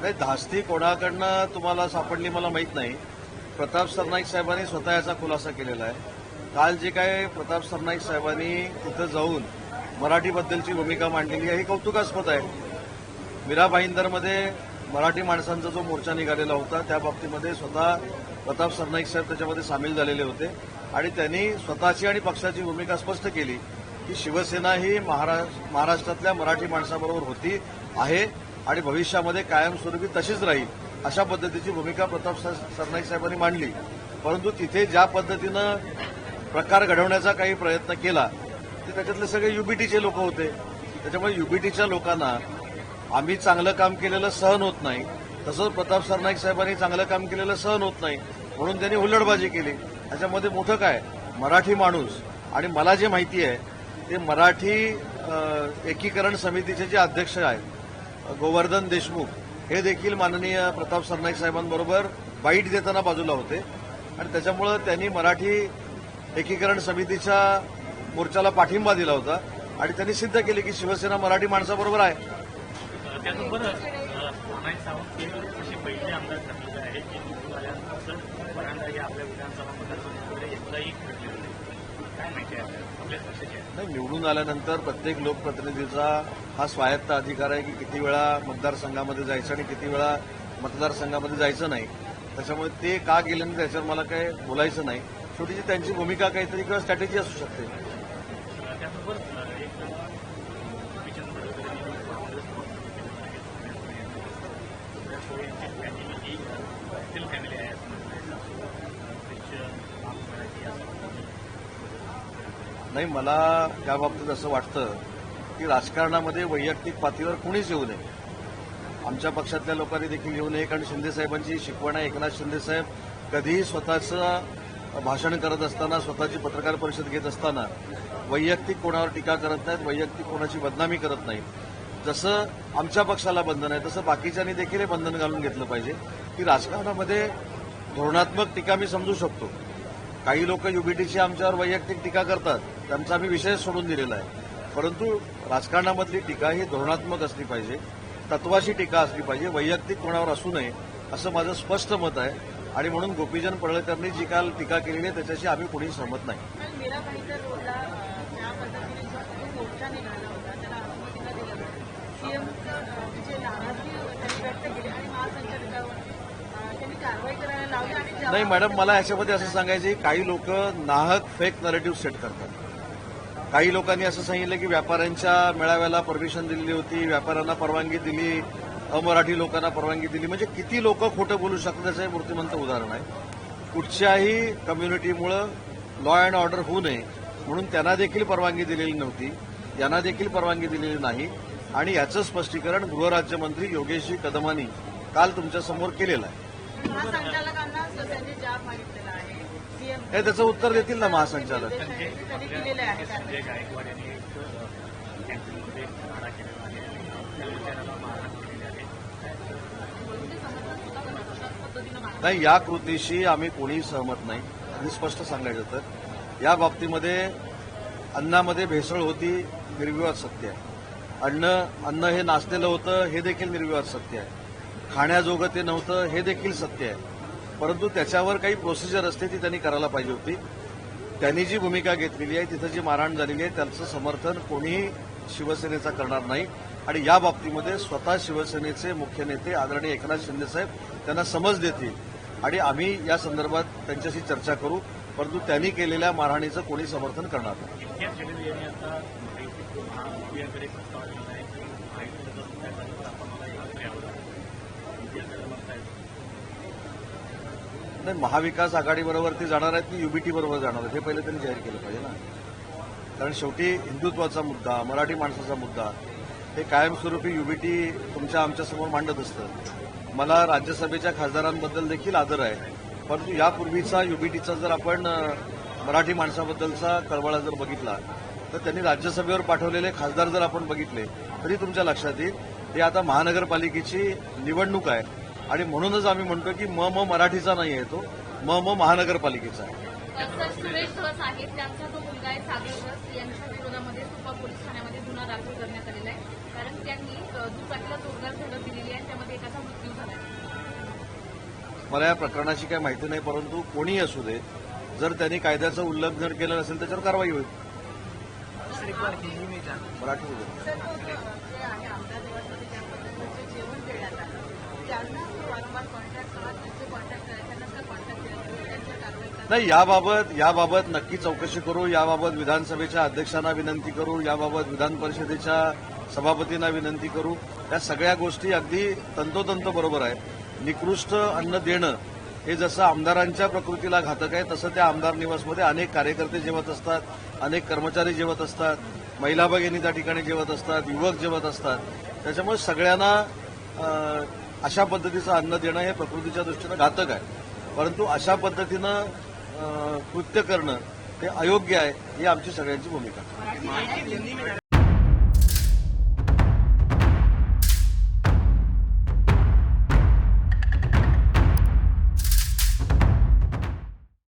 नाही धास्ती कोणाकडनं तुम्हाला सापडली मला माहीत नाही. प्रताप सरनाईक साहेबांनी स्वतः याचा खुलासा केलेला आहे. काल जे काय प्रताप सरनाईक साहेबांनी तिथं जाऊन मराठीबद्दलची भूमिका मांडलेली आहे ही कौतुकास्पद आहे. मीरा भाईंदरमध्ये मराठी माणसांचा जो मोर्चा निघालेला होता त्या बाबतीमध्ये स्वतः प्रताप सरनाईक साहेब त्याच्यामध्ये सामील झालेले होते. आणि त्यांनी स्वतःची आणि पक्षाची भूमिका स्पष्ट केली की शिवसेना ही महाराष्ट्रातल्या मराठी माणसाबरोबर होती आहे. आणि भविष्यामध्ये कायमस्वरूपी तशीच राहील अशा पद्धतीची भूमिका प्रताप सर- सरनाईक साहेबांनी मांडली. परंतु तिथे ज्या पद्धतीनं प्रकार घडवण्याचा काही प्रयत्न केला ते त्याच्यातले सगळे युबीटीचे लोक होते. त्याच्यामुळे युबीटीच्या लोकांना आम्ही चांगलं काम केलेलं सहन होत नाही. तसंच प्रताप सरनाईक साहेबांनी चांगलं काम केलेलं सहन होत नाही. म्हणून त्यांनी हुल्लडबाजी केली. त्याच्यामध्ये मोठं काय? मराठी माणूस. आणि मला जे माहिती आहे ते मराठी एकीकरण समितीचे जे अध्यक्ष आहेत गोवर्धन देशमुख हे देखील माननीय प्रताप सरनाईक साहेबांबरोबर बाईट देताना बाजूला होते. आणि त्याच्यामुळं त्यांनी मराठी एकीकरण समितीच्या मोर्चाला पाठिंबा दिला होता. आणि त्यांनी सिद्ध केले की शिवसेना मराठी माणसाबरोबर आहे. आपल्या विधानसभा मतदारसंघामध्ये एकदाही घडले होते काय माहिती आहे आपल्याच पक्षाचे आहे. नाही निवडून आल्यानंतर प्रत्येक लोकप्रतिनिधीचा हा स्वायत्त अधिकार आहे की किती वेळा मतदारसंघामध्ये जायचं आणि किती वेळा मतदारसंघामध्ये जायचं नाही. त्याच्यामुळे ते का गेले नाही त्याच्यावर मला काय बोलायचं नाही. शेवटी जी त्यांची भूमिका काहीतरी किंवा स्ट्रॅटेजी असू शकते. त्याचबरोबर एक गोपीचंद पडळकर यांनी काँग्रेस फॅमिली ही स्टील फॅमिली आहे असं म्हणतात सासू, आप, मराठी असं नाही मला त्या बाबतीत असं वाटतं की राजकारणामध्ये वैयक्तिक पातळीवर कुणीच येऊ नये. आमच्या पक्षातल्या लोकांनी देखील येऊ नये कारण शिंदेसाहेबांची शिकवण आहे. एकनाथ शिंदेसाहेब कधीही स्वतःचं भाषण करत असताना स्वतःची पत्रकार परिषद घेत असताना वैयक्तिक कोणावर टीका करत नाहीत वैयक्तिक कोणाची बदनामी करत नाहीत. जसं आमच्या पक्षाला बंधन आहे तसं बाकीच्यांनी देखील हे बंधन घालून घेतलं पाहिजे की राजकारणामध्ये धोरणात्मक टीका मी समजू शकतो. काही लोक युबीटीची आमच्यावर वैयक्तिक टीका करतात. त्यांचा आम्ही विषय सोडून दिलेला आहे. परंतु राजकारणामधली टीका ही धोरणात्मक असली पाहिजे तत्वाची टीका असली पाहिजे वैयक्तिक कोणावर असू नये असं माझं स्पष्ट मत आहे. आणि म्हणून गोपीचंद पडळकरनी जी काल टीका केलेली आहे त्याच्याशी आम्ही कोणी सहमत नाही पण मीराबाईंच्या रोडला अ, त्या पद्धतीने जो काही मोर्चा निघाला होता त्याला अनुमतीला दिलं सीएमचं म्हणजे नाराजगी त्यांनी व्यक्त केली आणि महासंचालकावर अ, त्यांनी कारवाई करायला लावली आणि जेव्हा- नाही मॅडम मला याच्यामध्ये असं सांगायचं काही लोक नाहक फेक नरेटिव्ह सेट करतात. काही लोकांनी असं सांगितलं की व्यापाऱ्यांच्या मेळाव्याला परमिशन दिलेली होती व्यापाऱ्यांना परवानगी दिली अमराठी लोकांना परवानगी दिली. म्हणजे किती लोक खोटं बोलू शकतात याचं हे मूर्तिमंत उदाहरण आहे. कुठच्याही कम्युनिटीमुळं लॉ अँड ऑर्डर होऊ नये म्हणून त्यांना देखील परवानगी दिलेली नव्हती यांना देखील परवानगी दिलेली नाही. आणि याचं स्पष्टीकरण गृहराज्यमंत्री योगेशजी कदमांनी काल तुमच्यासमोर केलेलं आहे. महासंचालकांना त्यांनी जाब मागितलेला आहे. सीएम हे त्याचं उत्तर देतील ना महासंचालक. त्यांनी दिलेले आहे. संजय गायकवाड यांनी एक अ, कॅन्टीनमध्ये भाडा केलेला आहे आणि कर्मचाऱ्याला मारहाण केलेली आहे नाही या कृतीशी आम्ही कोणीही सहमत नाही. आणि स्पष्ट सांगायचं तर या बाबतीमध्ये अन्नामध्ये भेसळ होती निर्विवाद सत्य आहे. अन्न अन्न हे नाचलेलं होतं हे देखील निर्विवाद सत्य आहे. खाण्याजोगं ते नव्हतं हे देखील सत्य आहे. परंतु त्याच्यावर काही प्रोसिजर असते ती त्यांनी करायला पाहिजे होती. त्यांनी जी भूमिका घेतलेली आहे तिथं जी मारहाण झालेली आहे त्याचं समर्थन कोणीही शिवसेनेचा करणार नाही. आणि या बाबतीमध्ये स्वतः शिवसेनेचे मुख्य नेते आदरणीय एकनाथ शिंदेसाहेब त्यांना समज देतील. आणि आम्ही या संदर्भात त्यांच्याशी चर्चा करू परंतु त्यांनी केलेल्या मारहाणीचं कोणी समर्थन करणार नाही इम्तियाज जलील यांनी आता माहिती महाविद्याकडे प्रस्ताव दिला आहे की माहिती जर त्या झाली तर आपण मला एकत्र यावं लागेल इम्तियाज जलील म्हणतायत नाही महाविकास आघाडीबरोबर ते जाणार आहेत की युबीटी बरोबर जाणार आहेत. हे पहिले त्यांनी जाहीर केलं पाहिजे ना. कारण शेवटी हिंदुत्वाचा मुद्दा मराठी माणसाचा मुद्दा हे कायमस्वरूपी युबीटी तुमच्या आमच्यासमोर मांडत असतं. मला राज्यसभेच्या खासदारांबद्दल देखील आदर आहे. परंतु यापूर्वीचा युबीटीचा जर आपण मराठी माणसाबद्दलचा कळवळा जर बघितला तर त्यांनी राज्यसभेवर पाठवलेले खासदार जर आपण बघितले तरी तुमच्या लक्षात येईल ते आता महानगरपालिकेची निवडणूक आहे. आणि म्हणूनच आम्ही म्हणतो की म म मराठीचा नाही आहे तो. म म महानगरपालिकेचा आहे. मला या प्रकरणाची काही माहिती नाही परंतु कोणीही असू दे जर त्यांनी कायद्याचं उल्लंघन केलं नसेल त्याच्यावर कारवाई होईल. मराठी नाही याबाबत याबाबत नक्की चौकशी करू याबाबत विधानसभेच्या अध्यक्षांना विनंती करू याबाबत विधान परिषदेच्या सभापतींना विनंती करू. या सगळ्या गोष्टी अगदी तंतोतंत बरोबर आहे निकृष्ट अन्न देणं हे जसं आमदारांच्या प्रकृतीला घातक आहे तसं त्या आमदार निवासमध्ये अनेक कार्यकर्ते जेवत असतात अनेक कर्मचारी जेवत असतात महिला भगिनी त्या ठिकाणी जेवत असतात युवक जेवत असतात. त्याच्यामुळे सगळ्यांना अशा पद्धतीचं अन्न देणं हे प्रकृतीच्या दृष्टीनं घातक आहे. परंतु अशा पद्धतीनं कृत्य करणं हे अयोग्य आहे ही आमची सगळ्यांची भूमिका.